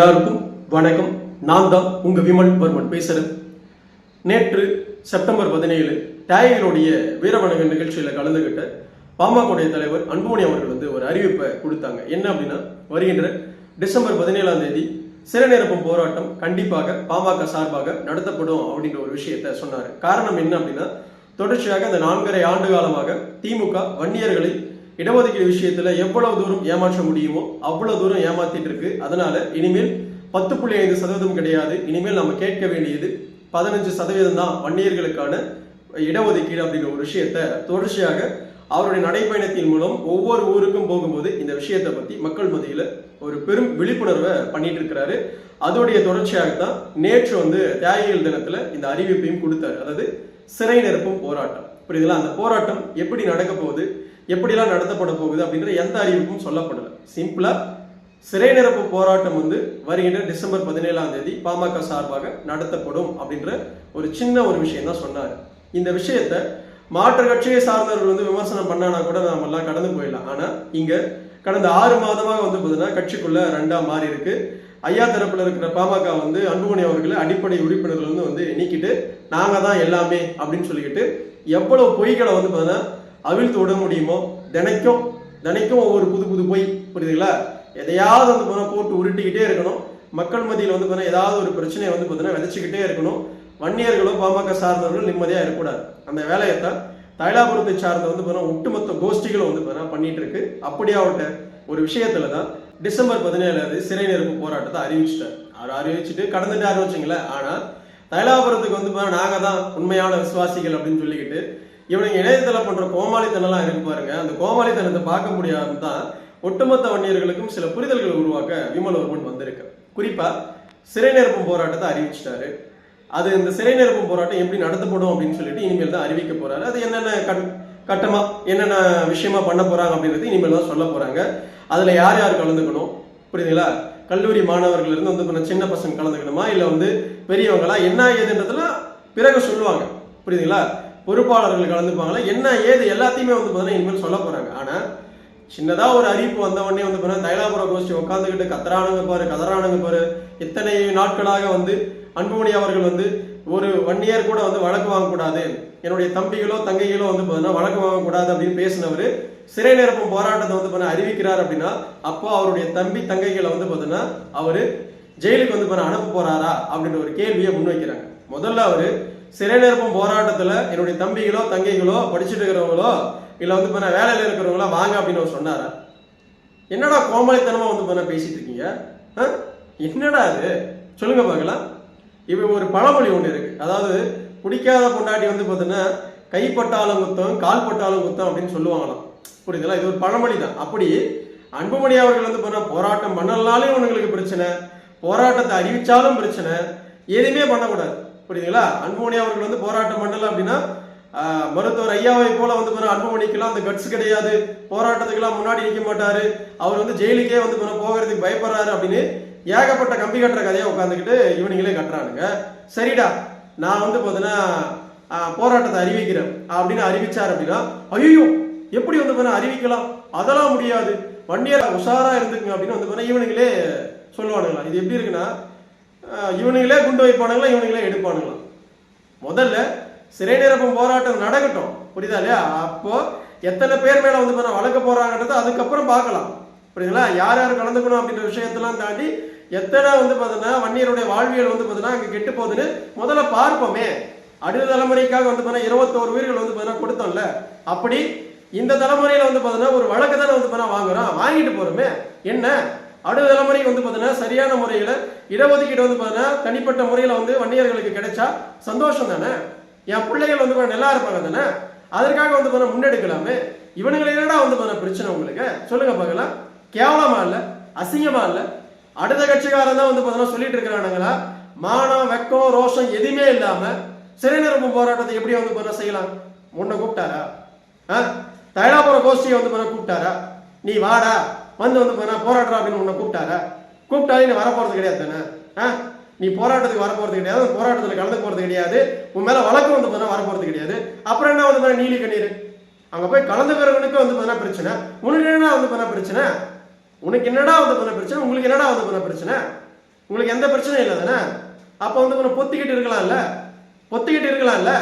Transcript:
எல்லாருக்கும் வணக்கம். நான் தான் உங்கள் விமல் வர்மன் பேசுகிறேன் நேற்று செப்டம்பர் பதினேழு டேகருடைய வீரவணகன் நிகழ்ச்சியில் கலந்துகிட்ட பாமகவுடைய தலைவர் அன்புமணி அவர்கள் வந்து ஒரு அறிவிப்பை கொடுத்தாங்க. என்ன அப்படின்னா வருகின்ற டிசம்பர் பதினேழாம் தேதி சிறநிரப்பும் போராட்டம் கண்டிப்பாக பாமக சார்பாக நடத்தப்படும் அப்படின்ற ஒரு விஷயத்த சொன்னார். காரணம் என்ன அப்படின்னா தொடர்ச்சியாக இந்த நான்கரை ஆண்டு காலமாக திமுக வன்னியர்களை இடஒதுக்கீடு விஷயத்துல எவ்வளவு தூரம் ஏமாற்ற முடியுமோ அவ்வளவு தூரம் ஏமாத்திட்டு இருக்கு அதனால இனிமேல் பத்து புள்ளி ஐந்து சதவீதம் கிடையாது. இனிமேல் நம்ம கேட்க வேண்டியது பதினஞ்சு சதவீதம் தான் வன்னியர்களுக்கான இடஒதுக்கீடு அப்படிங்கிற ஒரு விஷயத்த தொடர்ச்சியாக அவருடைய நடைப்பயணத்தின் மூலம் ஒவ்வொரு ஊருக்கும் போகும்போது இந்த விஷயத்தை பத்தி மக்கள் மத்தியில ஒரு பெரும் விழிப்புணர்வை பண்ணிட்டு இருக்கிறாரு அதோடைய தொடர்ச்சியாக தான் நேற்று வந்து தியாகிகள் தினத்துல இந்த அறிவிப்பையும் கொடுத்தாரு. அதாவது சிறை நிரப்பும் போராட்டம். புரியுதுங்களா? அந்த போராட்டம் எப்படி நடக்க போகுது? எப்படிலாம் நடத்தப்பட போகுது அப்படின்ற எந்த அறிவிப்பும் சொல்லப்படல. சிம்பிளா சிறை நிரப்பு போராட்டம் வந்து வருகின்ற டிசம்பர் பதினேழாம் தேதி பாமக சார்பாக நடத்தப்படும் அப்படின்ற ஒரு சின்ன ஒரு விஷயம் தான் சொன்னார். இந்த விஷயத்த மாற்று கட்சியை சார்ந்தவர்கள் வந்து விமர்சனம் பண்ணானா கூட நாம எல்லாம் கடந்து போயிடலாம். ஆனா இங்க கடந்த ஆறு மாதமாக வந்து பார்த்தீங்கன்னா கட்சிக்குள்ள ரெண்டா மாறி இருக்கு. ஐயா தரப்புல இருக்கிற பாமக வந்து அன்புமணி அவர்களை அடிப்படை உறுப்பினர்கள் வந்து வந்து நீக்கிட்டு நாங்க தான் எல்லாமே அப்படின்னு சொல்லிக்கிட்டு எவ்வளவு பொய்களை வந்து பார்த்தீங்கன்னா அவிழ்த்து விட முடியுமோ? தினைக்கும் தினைக்கும் ஒவ்வொரு புது புது போய் புரியுதுங்களா? எதையாவது வந்து பார்த்தீங்கன்னா போட்டு உருட்டிக்கிட்டே இருக்கணும். மக்கள் மத்தியில் வந்து பார்த்தீங்கன்னா ஏதாவது ஒரு பிரச்சனையை வந்து பார்த்தீங்கன்னா விதைச்சிக்கிட்டே இருக்கணும். வன்னியர்களோ பாமக சார்ந்தவர்கள் நிம்மதியாக இருக்கக்கூடாது. அந்த வேலையைத்தான் தைலாபுரத்தை சார்ந்த வந்து பார்த்தீங்கன்னா ஒட்டுமொத்த கோஷ்டிகளும் வந்து பார்த்தீங்கன்னா பண்ணிட்டு இருக்கு அப்படியாவட்ட ஒரு விஷயத்துல தான் டிசம்பர் பதினேழாவது சிறை நிரப்பு போராட்டத்தை அறிவிச்சிட்டார். அவர் அறிவிச்சுட்டு கடந்துட்டு வச்சுங்களேன். ஆனால் தைலாபுரத்துக்கு வந்து பார்த்தீங்கன்னா நாங்கள் தான் உண்மையான விசுவாசிகள் அப்படின்னு சொல்லிக்கிட்டு இவனுங்க இணையதளம் பண்ற கோமாளித்தனம்லாம் இருக்கு பாருங்க. அந்த கோமாளித்தனத்தை பார்க்க முடியாது தான் ஒட்டுமொத்த வன்னியர்களுக்கும் சில புரிதல்களை உருவாக்க விமலவர்மன் வந்திருக்கு. குறிப்பா சிறை நிரப்பும் போராட்டத்தை அறிவிச்சிட்டாரு. அது இந்த சிறை நிரப்பும் போராட்டம் எப்படி நடத்தப்படும் அப்படின்னு சொல்லிட்டு இனிமேல் தான் அறிவிக்க போறாரு. அது என்னென்ன கட் கட்டமா என்னென்ன விஷயமா பண்ண போறாங்க அப்படின்றது இனிமேல் தான் சொல்ல போறாங்க. அதுல யார் யார் கலந்துக்கணும்? புரியுதுங்களா? கல்லூரி மாணவர்கள் இருந்து வந்து கொஞ்சம் சின்ன பசங்க கலந்துக்கணுமா? இல்ல வந்து பெரியவங்களா? என்ன ஏதுன்றதுலாம் பிறகு சொல்லுவாங்க. புரியுதுங்களா? பொறுப்பாளர்கள் கலந்துப்பாங்களா? என்ன ஏது எல்லாத்தையுமே வந்து பார்த்தீங்கன்னா இனிமேல் சொல்ல போறாங்க. ஆனா சின்னதா ஒரு அறிவிப்பு வந்த உடனே வந்து பார்த்தீங்கன்னா தைலாபுர கோஷ்டி உட்காந்துக்கிட்டு கத்தரானுங்க பாரு கதறானுங்க பாரு. இத்தனை நாட்களாக வந்து அன்புமணி அவர்கள் வந்து ஒரு ஒன் இயர் கூட வந்து வழக்கு வாங்கக்கூடாது. என்னுடைய தம்பிகளோ தங்கைகளோ வந்து பார்த்தீங்கன்னா வழக்கு வாங்கக்கூடாது அப்படின்னு பேசினவர் சிறை நிரப்பும் போராட்டத்தை வந்து பண்ண அறிவிக்கிறார் அப்படின்னா அப்போ அவருடைய தம்பி தங்கைகளை வந்து பார்த்தீங்கன்னா அவரு ஜெயிலுக்கு வந்து பண்ண அனுப்ப போறாரா அப்படின்ற ஒரு கேள்வியை முன்வைக்கிறாங்க. முதல்ல அவரு சிறை நிரப்பும் போராட்டத்தில் என்னுடைய தம்பிகளோ தங்கைகளோ படிச்சுட்டு இருக்கிறவங்களோ இல்லை வந்து பண்ண வேலையில் இருக்கிறவங்களோ வாங்க அப்படின்னு அவர் சொன்னாரா? என்னடா கோமாளித்தனமாக வந்து பண்ண பேசிட்டு இருக்கீங்க? ஆ? என்னடா அது சொல்லுங்க பார்க்கலாம். இப்போ ஒரு பழமொழி ஒன்று இருக்கு. அதாவது பிடிக்காத பொண்டாட்டி வந்து பார்த்தீங்கன்னா கைப்பட்டாலும் குத்தம் கால் பட்டாலும் குத்தம் அப்படின்னு சொல்லுவாங்களாம். புரியுதுல இது ஒரு பழமொழி தான். அப்படி அன்புமணி அவர்கள் வந்து பண்ண போராட்டம் பண்ணலனாலும் உங்களுக்கு பிரச்சனை. போராட்டத்தை அறிவிச்சாலும் பிரச்சனை. எதுவுமே பண்ணக்கூடாது. புரியுதுங்களா? அன்புமணி அவர்கள் வந்து போராட்டம் பண்ணல அப்படின்னா மருத்துவர் ஐயாவை போல வந்து பண்ண அன்புமணிக்கெல்லாம் அந்த கட்ஸ் கிடையாது. போராட்டத்துக்கெல்லாம் முன்னாடி நிற்க மாட்டாரு. அவர் வந்து ஜெயிலுக்கே வந்து பண்ண போகிறதுக்கு பயப்படுறாரு அப்படின்னு ஏகப்பட்ட கம்பி கட்டுற கதையை உட்காந்துக்கிட்டு இவனுங்களே கட்டுறானுங்க. சரிடா நான் வந்து பார்த்தீங்கன்னா போராட்டத்தை அறிவிக்கிறேன் அப்படின்னு அறிவிச்சார் அப்படின்னா ஐயோ எப்படி வந்து பண்ண அறிவிக்கலாம்? அதெல்லாம் முடியாது. வண்டியர் உஷாரா இருந்துக்குங்க அப்படின்னு வந்து பண்ண இவனுங்களே சொல்லுவானுங்களா? இது எப்படி இருக்குன்னா இவனுங்களே குண்டு வைப்பானுங்களா இவனுங்களே எடுப்பானுங்களாம் முதல்ல சிறை நிரப்பும் போராட்டம் நடக்கட்டும். புரியுதா இல்லையா? அப்போ எத்தனை பேர் மேல வந்து பண்ண வழக்க போறாங்கன்றத அதுக்கப்புறம் பார்க்கலாம். புரியுதுங்களா? யார் யார் கலந்துக்கணும் அப்படின்ற விஷயத்தெல்லாம் தாண்டி எத்தனை வந்து பார்த்தீங்கன்னா வன்னியருடைய வாழ்வியல் வந்து பார்த்தீங்கன்னா அங்கே கெட்டு போகுதுன்னு முதல்ல பார்ப்போமே. அடுத்த தலைமுறைக்காக வந்து பார்த்தீங்கன்னா இருபத்தோரு உயிர்கள் வந்து பார்த்தீங்கன்னா கொடுத்தோம்ல. அப்படி இந்த தலைமுறையில வந்து பார்த்தீங்கன்னா ஒரு வழக்கு தானே வந்து பார்த்தீங்கன்னா வாங்குறோம். வாங்கிட்டு போறோமே. என்ன? அடுத்த தலைமுறைக்கு வந்து பார்த்தீங்கன்னா சரியான முறையில் இடஒதுக்கீடு வந்து பார்த்தீங்கன்னா தனிப்பட்ட முறையில் வந்து வன்னியர்களுக்கு கிடைச்சா சந்தோஷம் தானே? என் பிள்ளைகள் வந்து நல்லா இருப்பாங்க தானே? அதற்காக வந்து பார்த்தா முன்னெடுக்கலாமே. இவனுங்களை என்னடா வந்து பார்த்தா பிரச்சனை உங்களுக்கு? சொல்லுங்க பார்க்கலாம். கேவலமா இல்லை? அசிங்கமா இல்லை? அடுத்த கட்சிக்காரன் தான் வந்து பார்த்தீங்கன்னா சொல்லிட்டு இருக்கிறானுங்களா? மானம் வெக்கம் ரோஷம் எதுவுமே இல்லாம சிறைநிரப்பு போராட்டத்தை எப்படி வந்து பண்ண செய்யலாம்? உன்னை கூப்பிட்டாரா? ஆ? தைலாபுர கோஷ்டியை வந்து பண்ண கூப்பிட்டாரா? நீ வாடா. வந்து வந்து பண்ண போராடுறா அப்படின்னு உன்னை கூப்பிட்டாரா கூப்பிட்டாலே நீ வரப்போறது கிடையாது தானே? ஆ? நீ போராட்டத்துக்கு வரப்போறது கிடையாது போராட்டத்தில் கலந்து போறது கிடையாது. உன் மேல வழக்கு வந்து பண்ண வரப்போறது கிடையாது. அப்புறம் என்ன வந்து பண்ண நீலி கண்ணீர்? அங்க போய் கலந்துக்கிறவனுக்கு வந்து பண்ண பிரச்சனை. உனக்கு என்னடா வந்து பண்ண பிரச்சனை? உனக்கு என்னடா வந்து பண்ண பிரச்சனை? உங்களுக்கு என்னடா வந்து பண்ண பிரச்சனை? உங்களுக்கு எந்த பிரச்சனையும் இல்லை தானே? அப்போ வந்து கொஞ்சம் பொத்திக்கிட்டு இருக்கலாம்ல? பொத்திக்கிட்டு இருக்கலாம்ல?